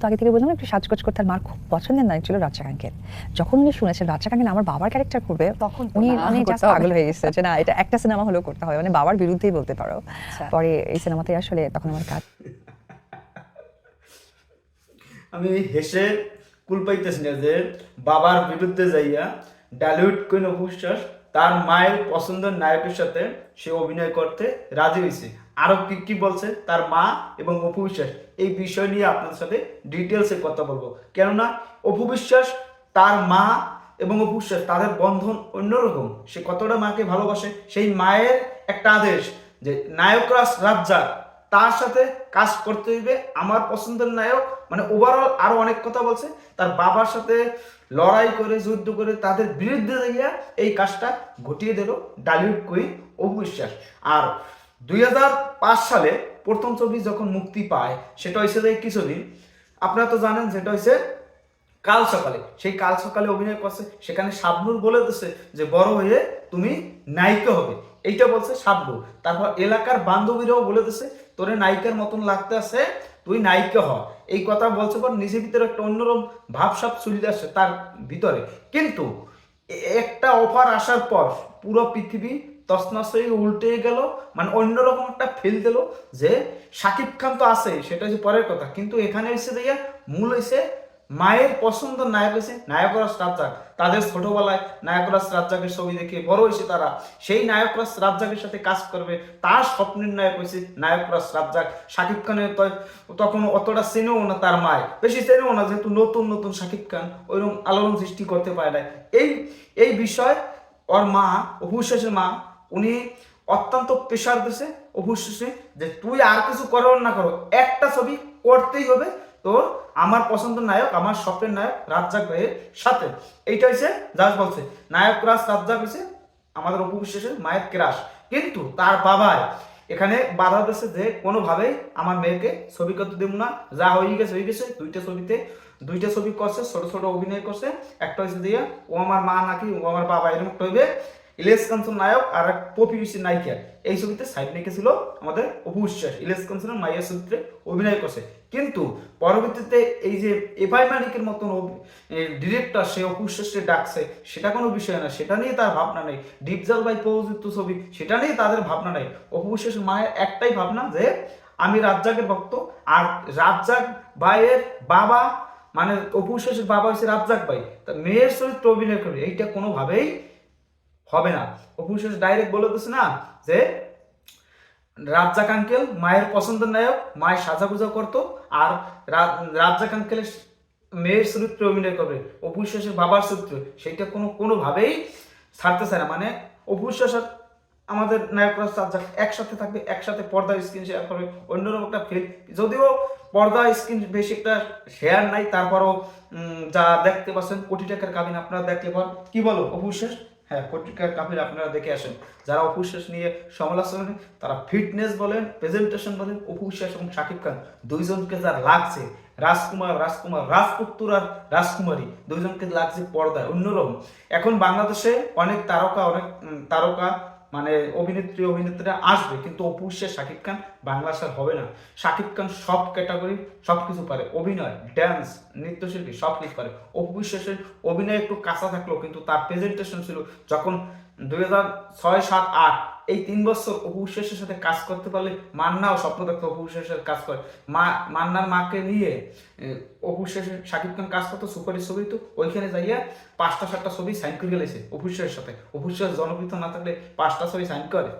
তো আগে থেকে বললাম একটু সাজগোজ করতে আর মার খুব পছন্দের নায়ক ছিল রাজা কাঙ্কেল যখন উনি শুনেছেন রাজা কাঙ্কেল আমার বাবার ক্যারেক্টার করবে তখন উনি উনি জাস্ট পাগল হয়ে গেছে যে না এটা একটা সিনেমা হলেও করতে হবে। মানে বাবার বিরুদ্ধেই বলতে পারো। আচ্ছা। পরে এই সিনেমাতে আসলে তখন আমার কাজ। আমি হেসে কুল পাইতেছি না যে বাবার বিরুদ্ধে যাইয়া ডালিউড কুইন অবিশ্বাস তার মায়ের পছন্দের নায়কের সাথে সে অভিনয় করতে রাজি হয়েছে। আরও কি কি বলছে? তার মা এবং অপু বিশ্বাস। এই বিষয় নিয়ে আপনাদের সাথে ডিটেলসে কথা বলব। কেননা, অপু বিশ্বাস, তার মা এবং অপু বিশ্বাস, তাদের বন্ধন অন্যরকম। সে কতটা মাকে ভালোবাসে? সেই মায়ের একটা আদেশ যে নায়করাজ রাজ্জাক তার সাথে কাজ করতে হইবে। আমার পছন্দের নায়ক। মানে ওভারঅল আরও অনেক কথা বলছে। তার বাবার সাথে লড়াই করে, যুদ্ধ করে তাদের বিরুদ্ধে যাইয়া এই কাজটা ঘটিয়ে দিল ডালিউড কুইন অবিশ্বাস আর দুই হাজার পাঁচ সালে প্রথম ছবি যখন মুক্তি পায়, সেটা হয়েছে যে কিছুদিন, আপনারা তো জানেন যেটা হয়েছে কাল সকালে। সেই কাল সকালে অভিনয় করছে, সেখানে শাবনুর বলে দিচ্ছে যে, বড় হয়ে তুমি নায়িকা হবে। এইটা বলছে শাবনুর। তারপর এলাকার বান্ধবীরাও বলে দিচ্ছে তোরে নায়িকার মতন লাগতে আছে, তুই নায়িকা হ। এই কথা বলছে পর নিজের ভিতরে একটা অন্যরকম ভাবসাব চলে আসছে তার ভিতরে। কিন্তু একটা অফার আসার পর পুরো পৃথিবী তসনস হয়ে উল্টে গেল মানে অন্যরকম একটা ফিল দিল যে শাকিব খান তো আছে, সেটা হচ্ছে পরের কথা। কিন্তু এখানে এসে দিয়ে মূল হয়েছে মায়ের পছন্দ নায়ক হয়েছে নায়করাজ রাজ্জাক। তাদের ছোটবেলায় নায়করাজ রাজ্জাকের ছবি দেখে বড় হয়েছে তারা। সেই নায়করাজ রাজ্জাকের সাথে কাজ করবে, তার স্বপ্নের নায়ক হয়েছে নায়করাজ রাজ্জাক। শাকিব খানের তখন অতটা চেনেও না তার মায়। বেশি চেনেও না, যেহেতু নতুন নতুন শাকিব খান ওইরকম আলোড়ন সৃষ্টি করতে পারে না এই এই বিষয়, ওর মা অভুশ্বাসের মা উনি অত্যন্ত প্রেশার দিছে অভুশ্বাসে যে তুই আর কিছু করো না করো, একটা ছবি করতেই হবে তোর আমার পছন্দের নায়ক, আমার স্বপ্নের নায়ক রাজ্জাক ভাইয়ের সাথে। এইটা হচ্ছে জাজ বলছে, নায়ক রাজ, রাজ্জাক হচ্ছে আমাদের অপবিশ্বাসের মায়ের ক্রাশ কিন্তু তার বাবাই এখানে বাধা দিচ্ছে যে কোনোভাবেই আমার মেয়েকে ছবি করতে দেব না। যা হয়ে গেছে হয়ে গেছে, দুইটা ছবিতে, দুইটা ছবি করছে, ছোট ছোট অভিনয় করছে। একটা হয়েছে দিয়ে ও আমার মা নাকি, ও আমার বাবা, এরকম হইবে। ইলেশ কাঞ্চন নায়ক আর এক পপি বিশি নায়িকা। এই ছবিতে সাইড রেখেছিল আমাদের অপু বিশ্বাস। ইলেশ কাঞ্চনের মাইয়ের চরিত্রে অভিনয় করছে। কিন্তু পরবর্তীতে এই যে এফআই মানিকের মতন ডিরেক্টর সে অপু বিশ্বাসকে ডাকছে, সেটা কোনো বিষয় না। সেটা নিয়ে তার ভাবনা নেই। ডিপজাল বাই প্রযোজিত ছবি, সেটা নিয়ে তাদের ভাবনা নেই। অপু বিশ্বাসের মায়ের একটাই ভাবনা যে, আমি রাজ্জাকের ভক্ত। আর রাজ্জাক ভাইয়ের বাবা মানে অপু বিশ্বাসের বাবা হচ্ছে রাজ্জাক ভাই। তা মেয়ের চরিত্র অভিনয় করবে। এইটা কোনোভাবেই হবে না। অপু বিশ্বাস ডাইরেক্ট বলে দিচ্ছে না যে রাজ্জাক আঙ্কেল মায়ের পছন্দের নায়ক মায়ের সাজা সাজাগুজা করতো আর রাজ্জাক আঙ্কেলের মেয়ের চরিত্রে অভিনয় করবে। অপু বাবার চরিত্র সেইটা কোনো, কোনোভাবেই ছাড়তে চায় না। মানে অপু বিশ্বাস আমাদের নায়করা রাজ্জাক একসাথে থাকবে, একসাথে পর্দা স্ক্রিন শেয়ার করবে, অন্যরকম একটা ফিল যদিও পর্দা স্ক্রিন বেশি একটা শেয়ার নাই, তারপরও যা দেখতে পাচ্ছেন কোটি টাকার কাবিন আপনারা দেখলে পর কি বলো অপু বিশ্বাস হ্যাঁ পত্রিকার টাকার আপনারা দেখে আসেন। যারা অপুশ্বাস নিয়ে সমালোচনা তারা ফিটনেস বলেন প্রেজেন্টেশন বলেন অপুশ্বাস এবং শাকিব খান দুইজনকে যা লাগছে, রাজকুমার রাজকুমার, রাজপুত্র আর রাজকুমারী, দুইজনকে লাগছে পর্দায়, অন্যরকম। এখন বাংলাদেশে অনেক তারকা অনেক তারকা মানে অভিনেত্রী, অভিনেত্রীরা আসবে, কিন্তু অপু বিশ্বাস শাকিব খান বাংলা আর হবে না। শাকিব খান সব ক্যাটাগরি সব কিছু পারে। অভিনয় ড্যান্স নৃত্যশিল্পী সব কিছু পারে। অপু বিশ্বাসের অভিনয় একটু কাঁচা থাকলেও, কিন্তু তার প্রেজেন্টেশন ছিল যখন দুই হাজার ছয় সাত আট, এই তিন বছর অপু সাথে কাজ করতে পারলে মান্নাও স্বপ্ন দেখতো অপু কাজ করে। মা, মান্নার মাকে নিয়ে অপু বিশ্বাসের শাকিব খান কাজ করতো সুপারি ছবি তো, ওইখানে যাইয়া পাঁচটা, সাতটা ছবি সাইন করে গেলেছে অপু সাথে। অপু জনপ্রিয় না থাকলে পাঁচটা ছবি সাইন করে।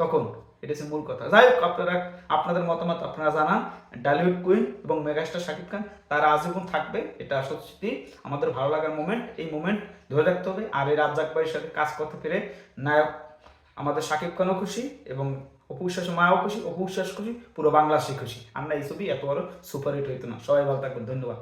তখন এটা হচ্ছে মূল কথা। যাই হোক আপনারা আপনাদের মতামত আপনারা জানান। ডালিউড কুইন এবং মেগাস্টার শাকিব খান, তারা আজীবন থাকবে, এটা সত্যি আমাদের ভালো লাগার মোমেন্ট এই মোমেন্ট ধরে রাখতে হবে আর এই রাজ্জাক ভাইয়ের সাথে কাজ করতে পেরে নায়ক আমাদের শাকিব খানও খুশি এবং অপু বিশ্বাস মাও খুশি, অপু বিশ্বাস খুশি, পুরো বাংলাদেশই খুশি। আমরা এই ছবি এত বড় সুপারহিট হইতো না। সবাই ভালো থাকবেন, ধন্যবাদ।